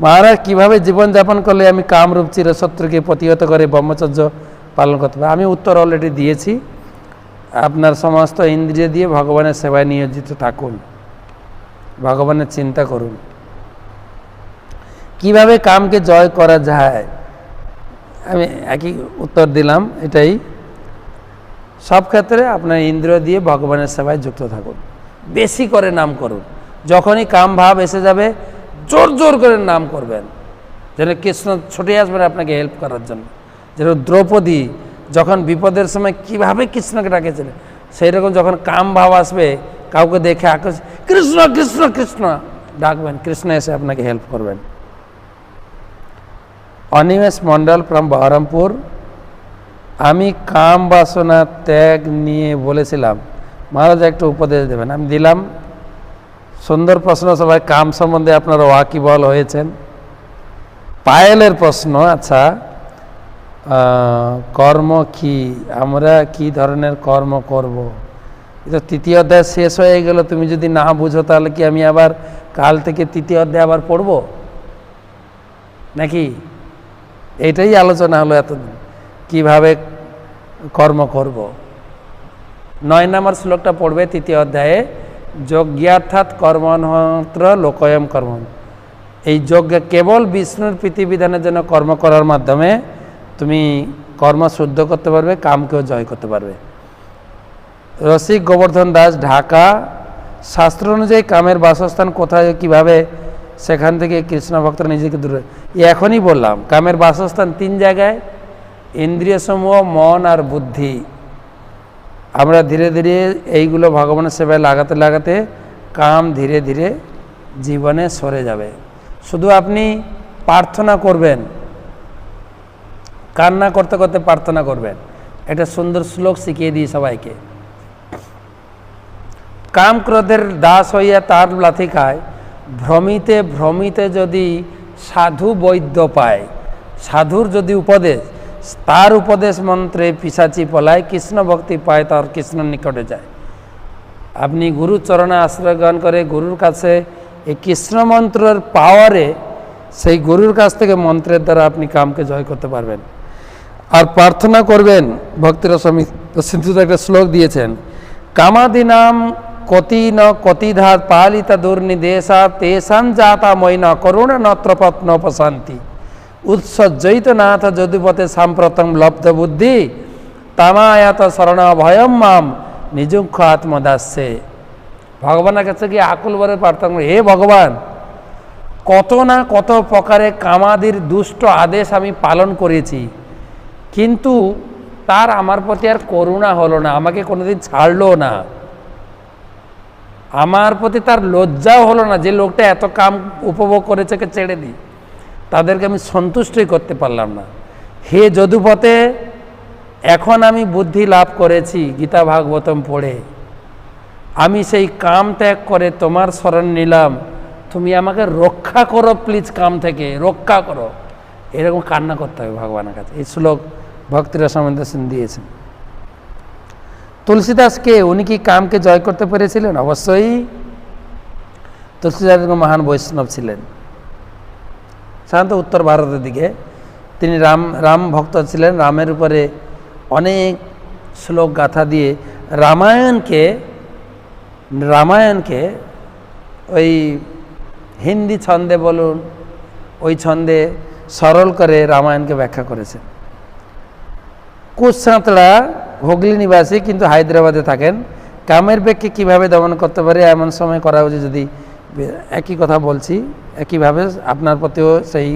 মহারাজ, কীভাবে জীবনযাপন করলে আমি কামরূপ চিরশত্রুকে প্রতিহত করে ব্রহ্মচর্য পালন করতে পারি আমি উত্তর অলরেডি দিয়েছি। আপনার সমস্ত ইন্দ্রিয় দিয়ে ভগবানের সেবায় নিয়োজিত থাকুন। ভগবানের চিন্তা করুন। কীভাবে কামকে জয় করা যায়? আমি একই উত্তর দিলাম, এটাই। সব ক্ষেত্রে আপনার ইন্দ্রিয় দিয়ে ভগবানের সেবায় যুক্ত থাকুন। বেশি করে নাম করুন। যখনই কাম ভাব এসে যাবে জোর জোর করে নাম করবেন। যেন কৃষ্ণ ছুটে আসবেন আপনাকে হেল্প করার জন্য। যেন দ্রৌপদী যখন বিপদের সময় কীভাবে কৃষ্ণকে ডাকেছিলেন সেই রকম যখন কাম ভাব আসবে, কাউকে দেখে আকাশ, কৃষ্ণ কৃষ্ণ কৃষ্ণ! ডাকবেন। কৃষ্ণ এসে আপনাকে হেল্প করবেন। অনিমেষ মণ্ডল ফ্রম বহরমপুর, আমি কাম বাসনা ত্যাগ নিয়ে বলেছিলাম। মহারাজ একটা উপদেশ দেবেন। আমি দিলাম। সুন্দর প্রশ্ন সবাই কাম সম্বন্ধে আপনারা ওয়াকিবল হয়েছেন। পায়েলের প্রশ্ন আচ্ছা কর্ম কি? আমরা কি ধরনের কর্ম করব। এটা তৃতীয় অধ্যায় শেষ হয়ে গেল, তুমি যদি না বুঝো, তাহলে কি আমি আবার কাল থেকে তৃতীয় অধ্যায় আবার পড়ব? নাকি? এটাই আলোচনা হলো এতদিন, কীভাবে কর্ম করব? নয় নম্বর শ্লোকটা পড়বে তৃতীয় অধ্যায়ে। যজ্ঞার্থাৎ কর্মণত্র লোকয়ম কর্ম এই যজ্ঞ কেবল বিষ্ণুর প্রীতিবিধানের জন্য কর্ম করার মাধ্যমে তুমি কর্ম শুদ্ধ করতে পারবে, কামকেও জয় করতে পারবে। রসিক গোবর্ধন দাস, ঢাকা। শাস্ত্র অনুযায়ী কামের বাসস্থান কোথায়, কীভাবে, সেখান থেকে কৃষ্ণ ভক্তরা নিজেকে দূরে। এখনই বললাম, কামের বাসস্থান তিন জায়গায় ইন্দ্রিয় সমূহ মন আর বুদ্ধি। আমরা ধীরে ধীরে এইগুলো ভগবানের সেবায় লাগাতে লাগাতে কাম ধীরে ধীরে জীবনে সরে যাবে। শুধু আপনি প্রার্থনা করবেন, কান্না করতে করতে প্রার্থনা করবেন। একটা সুন্দর শ্লোক শিখিয়ে দিই সবাইকে। কাম ক্রোধের দাস হইয়া তার লাথি খায়, ভ্রমিতে ভ্রমিতে যদি সাধু বৈদ্য পায়, সাধুর যদি উপদেশ তার উপদেশ মন্ত্রে পিসাচি পলায় কৃষ্ণ ভক্তি পায় তার কৃষ্ণ নিকটে যায়। আপনি গুরু চরণে আশ্রয় গ্রহণ করে গুরুর কাছে এই কৃষ্ণ মন্ত্রের পাওয়ারে সেই গুরুর কাছ থেকে মন্ত্রের দ্বারা আপনি কামকে জয় করতে পারবেন। আর প্রার্থনা করবেন, ভক্তির স্বামী সিদ্ধুতে একটা শ্লোক দিয়েছেন, কামাদিনাম কতি ন কতিধার পালিতা দুর্নিদেশা তেষাং জাতা মৈন করুণা নত্রপত নপশান্তি উৎসজ্জয়িত নাথ যদুপতে সাম্প্রতম লব্ধ বুদ্ধি তামায়াত শরণ ভয়ম মাম নিজুক্ষ আত্মদাস্যে ভগবানের কাছে গিয়ে আকুল বলে প্রার্থনা হে ভগবান, কত না কত প্রকারে কামাদির দুষ্ট আদেশ আমি পালন করেছি, কিন্তু তার আমার প্রতি আর করুণা হলো না, আমাকে কোনোদিন ছাড়লো না। আমার প্রতি তার লজ্জাও হলো না যে লোকটা এত কাম উপভোগ করেছে কে ছেড়ে দিই। তাদেরকে আমি সন্তুষ্টই করতে পারলাম না। হে যদুপথে এখন আমি বুদ্ধি লাভ করেছি, গীতা ভাগবতম পড়ে। আমি সেই কাম ত্যাগ করে তোমার স্মরণ নিলাম। তুমি আমাকে রক্ষা করো, প্লিজ, কাম থেকে। রক্ষা করো। এরকম কান্না করতে হবে ভগবানের কাছে। এই শ্লোক ভক্তিরা সম্বন্ধে দিয়েছেন। তুলসীদাসকে উনি কি কামকে জয় করতে পেরেছিলেন? অবশ্যই। তুলসীদাস মহান বৈষ্ণব ছিলেন। সাধারণত উত্তর ভারতের দিকে। তিনি রাম রাম ভক্ত ছিলেন। রামের উপরে অনেক শ্লোক, গাথা দিয়ে রামায়ণকে রামায়ণকে ওই হিন্দি ছন্দে বলুন, ওই ছন্দে সরল করে রামায়ণকে ব্যাখ্যা করেছেন কুচ সাঁতরা হুগলি নিবাসী কিন্তু হায়দ্রাবাদে থাকেন। কামের বেগকে কীভাবে দমন করতে পারে, এমন সময় করা উচিত যদি একই কথা বলছি একইভাবে আপনার প্রতিও সেই